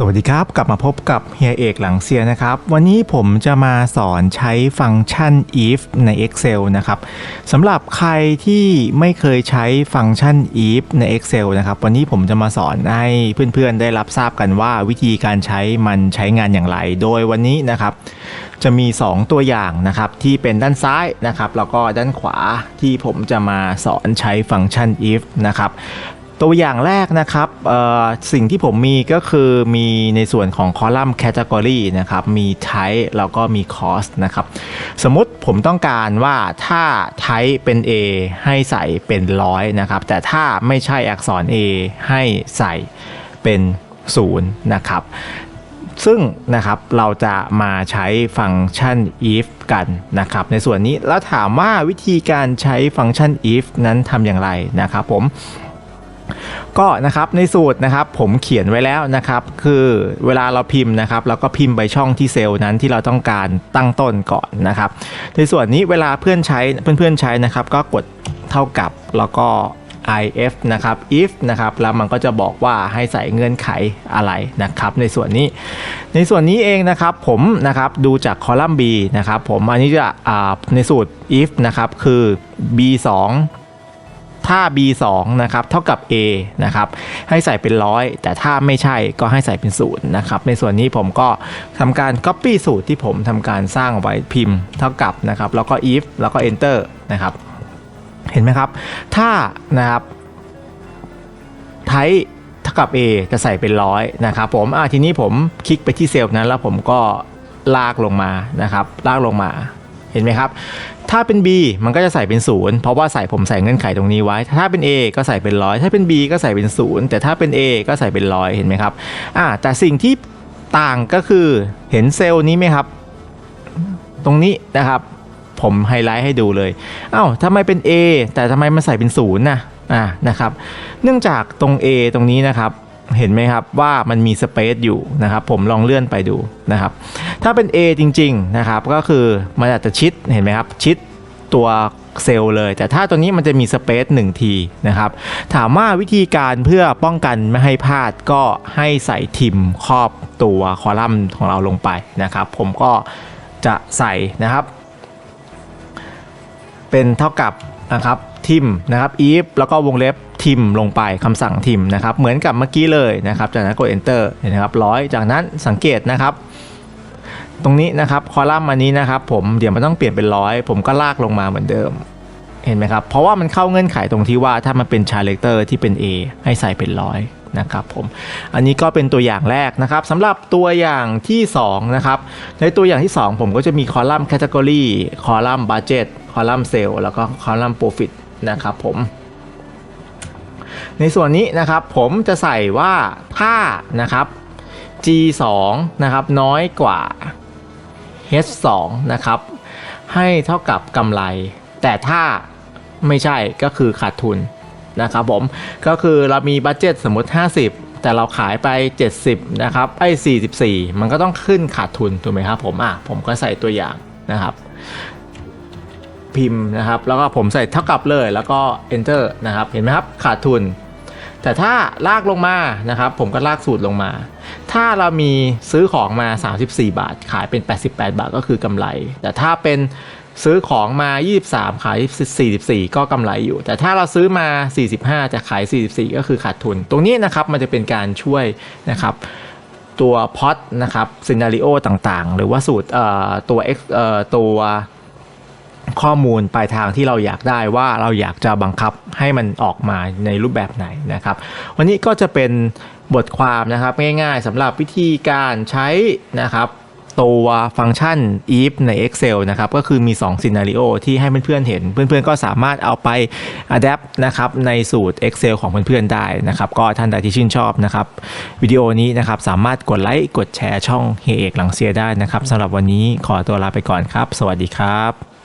สวัสดีครับ กลับมาพบกับเฮียเอกหลังเซียนะครับ วันนี้ผมจะมาสอนใช้ฟังก์ชัน if ใน Excel นะครับสำหรับใครที่ไม่เคยใช้ฟังก์ชัน if ใน Excel นะครับ วันนี้ผมจะมาสอนให้เพื่อนๆ ได้รับทราบกันว่าวิธีการใช้มันใช้งานอย่างไร โดยวันนี้นะครับ จะมี 2 ตัวอย่างนะครับที่เป็นด้านซ้ายนะครับแล้วก็ด้านขวาที่ผมจะมาสอนใช้ฟังก์ชัน if นะครับ ตัวอย่างแรกนะครับสิ่งที่ผมมีก็คือมีในส่วนของคอลัมน์ category นะครับ มี type แล้วก็มี cost นะครับ สมมติผมต้องการว่าถ้า type เป็น A ให้ใส่เป็นร้อยนะครับ แต่ถ้าไม่ใช่อักษร A ให้ใส่เป็น0นะครับ ซึ่งนะครับเราจะมาใช้ฟังก์ชัน if กันนะครับ ในส่วนนี้แล้วถามว่าวิธีการใช้ฟังก์ชัน if นั้นทำอย่างไรนะครับผม ก็นะครับในสูตรนะครับผมเขียนไว้แล้วนะครับ คือเวลาเราพิมพ์นะครับเราก็พิมพ์ไปช่องที่เซลล์นั้นที่เราต้องการตั้งต้นก่อนนะครับ ในส่วนนี้เวลาเพื่อนใช้เพื่อนๆใช้นะครับ ก็กดเท่ากับแล้วก็ if นะครับ if นะครับ แล้วมันก็จะบอกว่าให้ใส่เงื่อนไขอะไรนะครับ ในส่วนนี้ ในส่วนนี้เองนะครับ ผมนะครับดูจากคอลัมน์ B นะครับ ผมอันนี้จะในสูตร if นะครับ คือ b 2 ถ้า b 2 นะครับเท่ากับ a นะครับให้ใส่เป็นร้อยแต่ถ้าไม่ใช่ก็ให้ใส่เป็นศูนย์นะครับในส่วนนี้ผมก็ทำการ copy สูตรที่ผมทำการสร้างไว้พิมพ์เท่ากับนะครับแล้วก็ if แล้วก็ enter นะครับเห็นไหมครับ ถ้านะครับไทเท่ากับ A จะใส่เป็นร้อยนะครับผมอ่าทีนี้ผมคลิกไปที่เซลล์นั้นแล้วผมก็ลากลงมานะครับลากลงมาเห็นไหมครับ ถ้าเป็น B มันก็จะใส่เป็นศูนย์เพราะว่าใส่ผมใส่เงื่อนไขตรงนี้ไว้ ถ้าเป็น A ก็ใส่เป็นร้อยถ้าเป็น B ก็ใส่เป็นศูนย์แต่ถ้าเป็น A ก็ใส่เป็นร้อยเห็นไหมครับอ่าแต่สิ่งที่ต่างก็คือเห็นเซลล์นี้ไหมครับ ตรงนี้นะครับ ผมไฮไลท์ให้ดูเลยอ้าวทำไมเป็น A แต่ทำไมมันใส่เป็นศูนย์นะอ่านะครับ เนื่องจากตรง A ตรงนี้นะครับ เห็นไหมครับว่ามันมีสเปซอยู่นะครับ ผมลองเลื่อนไปดูนะครับ ถ้าเป็น A จริง ๆนะครับ ก็คือมันอาจจะชิดเห็นไหมครับ ชิดตัวเซลล์เลย แต่ถ้าตัวนี้มันจะมีสเปซ1ทีนะครับ ถามว่าวิธีการเพื่อป้องกันไม่ให้พลาดก็ให้ใส่ทิมครอบตัวคอลัมน์ของเราลงไปนะครับ ผมก็จะใส่นะครับ เป็นเท่ากับนะครับทิมนะครับ if แล้วก็วงเล็บ ทิมลงไปคำสั่งทิมนะครับ เหมือนกับเมื่อกี้เลยนะครับจากนั้นกด enter เห็นนะครับร้อยจากนั้นสังเกตนะครับ ตรงนี้นะครับคอลัมน์อันนี้นะครับ ผมเดี๋ยวมันต้องเปลี่ยนเป็นร้อยผมก็ลากลงมาเหมือนเดิมเห็นไหมครับ เพราะว่ามันเข้าเงื่อนไขตรงที่ว่าถ้ามันเป็นชาเลคเตอร์ที่เป็น A ให้ใส่เป็นร้อยนะครับผม อันนี้ก็เป็นตัวอย่างแรกนะครับสำหรับตัวอย่างที่ 2 นะครับ ในตัวอย่างที่ 2 ผมก็จะมีคอลัมน์ category คอลัมน์ budget คอลัมน์ sale แล้วก็คอลัมน์ profit นะครับผม ในส่วนนี้นะครับผมจะใส่ว่าถ้านะครับ G 2 นะครับน้อยกว่า H 2 นะครับ ให้เท่ากับกำไร แต่ถ้าไม่ใช่ก็คือขาดทุนนะครับผมก็คือเรามีบัตเจ็ตสมมติ 50 แต่เราขายไป 70 นะครับไอ้ 44 มันก็ต้องขึ้นขาดทุนถูกไหมครับผมอะผมก็ใส่ตัวอย่างนะครับ พิมพ์นะครับ แล้วก็ผมใส่เท่ากับเลยแล้วก็ enter นะครับ เห็นไหมครับ ขาดทุน แต่ถ้าลากลงมานะครับผมก็ลากสูตรลงมา ถ้าเรามีซื้อของมา 34 บาท ขายเป็น 88 บาทก็คือกำไร แต่ถ้าเป็นซื้อของมา 23 ขาย 44 ก็กำไรอยู่ แต่ถ้าเราซื้อมา 45 จะขาย 44 ก็คือขาดทุน ตรงนี้นะครับมันจะเป็นการช่วยนะครับตัวพอตนะครับซีนารีโอต่างๆ หรือว่าสูตรเอ่อตัวเอ่อตัว ข้อมูลปลายทางที่เราอยากได้ว่าเราอยากจะบังคับให้มันออกมาในรูปแบบไหนนะครับ วันนี้ก็จะเป็นบทความนะครับง่ายๆสำหรับวิธีการใช้นะครับตัวฟังก์ชัน if ใน Excel นะครับ ก็คือมี 2 scenario ที่ให้เพื่อนๆเห็น เพื่อนๆ ก็สามารถเอาไป adapt นะครับในสูตร Excel ของเพื่อนๆ ได้นะครับ ก็ท่านใดที่ชื่นชอบนะครับ วิดีโอนี้นะครับสามารถกดไลค์กดแชร์ช่องเฮเอกหลังเซียได้นะครับสำหรับวันนี้ขอตัวลาไปก่อนครับ สวัสดีครับ